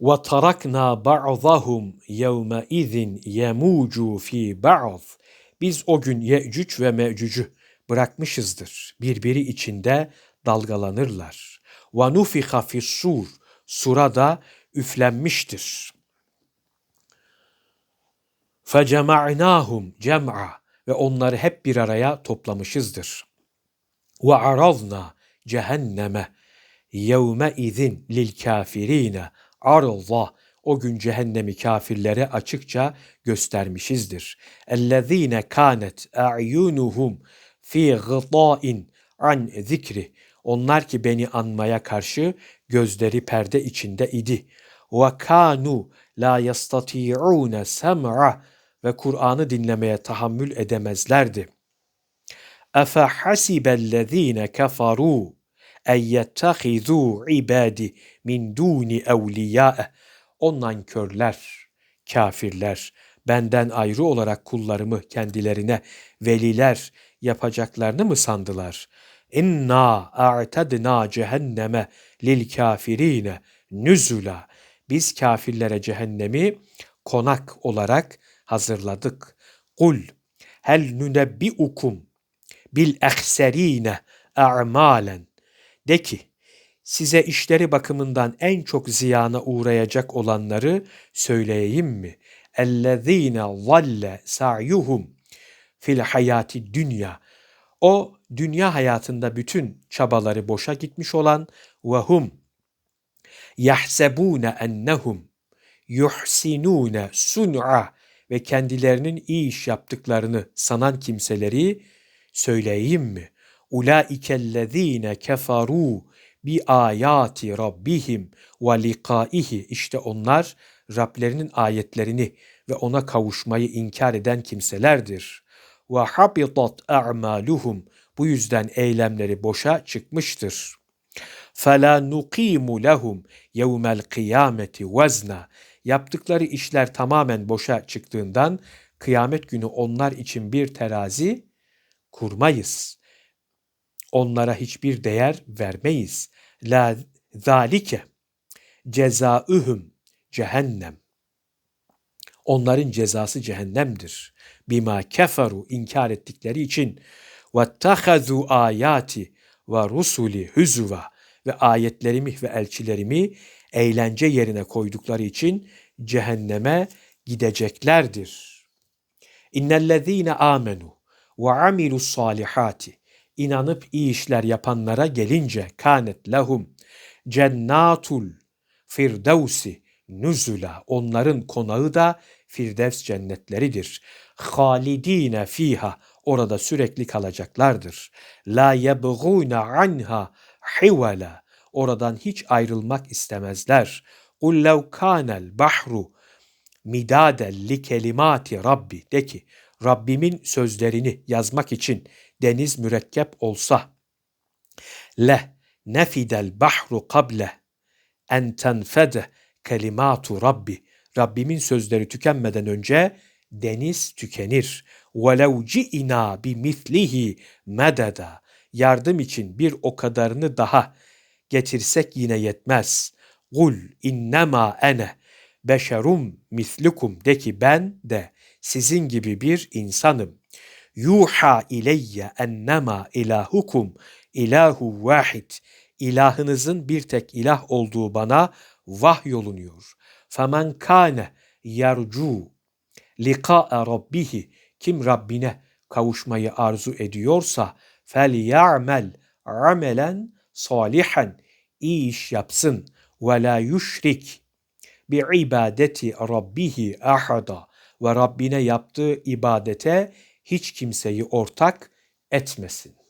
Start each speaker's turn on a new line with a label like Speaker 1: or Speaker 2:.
Speaker 1: Ve tarakna ba'dahum yevme izin yemucu fi. Biz o gün Yecüc ve Mecüc'ü bırakmışızdır. Birbiri içinde dalgalanırlar. Ve nufiha fissur. Surada üflenmiştir. Fecema'nahum cem'a ve onları hep bir araya toplamışızdır. Ve cehenneme yevme izin lil arza o gün cehennemi kafirlere açıkça göstermişizdir. Ellezine kanet a'yunuhum fi gıta'in an zikri. Onlar ki beni anmaya karşı gözleri perde içinde idi. Ve kanu la yastati'une sem'a ve Kur'an'ı dinlemeye tahammül edemezlerdi. Efe hasibellezine keferu en yettehizû ibadi min duni evliyâe. O nankörler, kafirler, benden ayrı olarak kullarımı kendilerine veliler yapacaklarını mı sandılar? İnna a'tedna cehenneme lil kafirine nüzula. Biz kafirlere cehennemi konak olarak hazırladık. Kul hel nunebbiukum bil ehserine a'malen. De ki size işleri bakımından en çok ziyana uğrayacak olanları söyleyeyim mi? Ellezine zalle sa'yuhum fil hayati dünya. O dünya hayatında bütün çabaları boşa gitmiş olan ve hum yahsebune ennehum yuhsinune sun'a ve kendilerinin iyi iş yaptıklarını sanan kimseleri söyleyeyim mi? ulaikellezine keferu bi ayati rabbihim ve likaihi işte onlar Rablerinin ayetlerini ve ona kavuşmayı inkar eden kimselerdir. Ve habitat a'maluhum bu yüzden eylemleri boşa çıkmıştır. Fela nuqimu lehum yevmel kıyameti vezna yaptıkları işler tamamen boşa çıktığından kıyamet günü onlar için bir terazi kurmayız. Onlara hiçbir değer vermeyiz. La zalike cezaühüm cehennem. Onların cezası cehennemdir. Bima keferu inkar ettikleri için ve tahazu ayati ve rusuli hüzuva ve ayetlerimi ve elçilerimi eğlence yerine koydukları için cehenneme gideceklerdir. İnnellezîne amenu ve amilus salihati inanıp iyi işler yapanlara gelince kanet lahum cennatul firdevsi nüzula onların konağı da Firdevs cennetleridir. Halidine fiha orada sürekli kalacaklardır. La yebğûne anha hivela oradan hiç ayrılmak istemezler. Kul lev kânel bahru midaden li kelimati rabbi de ki Rabbimin sözlerini yazmak için deniz mürekkep olsa le nefidel bahru kable en tenfede kelimatu rabbi Rabbimin sözleri tükenmeden önce deniz tükenir. وَلَوْ جِئِنَا بِمِثْلِهِ مَدَدًا Yardım için bir o kadarını daha getirsek yine yetmez. Kul innema ene beşerum mislukum de ki ben de sizin gibi bir insanım. Yuha ileyye ennema ilahukum ilahu vahid. İlahınızın bir tek ilah olduğu bana vahyolunuyor. Femen kâne yercu liqa'a rabbihi kim Rabbine kavuşmayı arzu ediyorsa fel ya'mel amelen salihan iyi iş yapsın ve la yüşrik bi ibadeti rabbihi ahada ve Rabbine yaptığı ibadete hiç kimseyi ortak etmesin.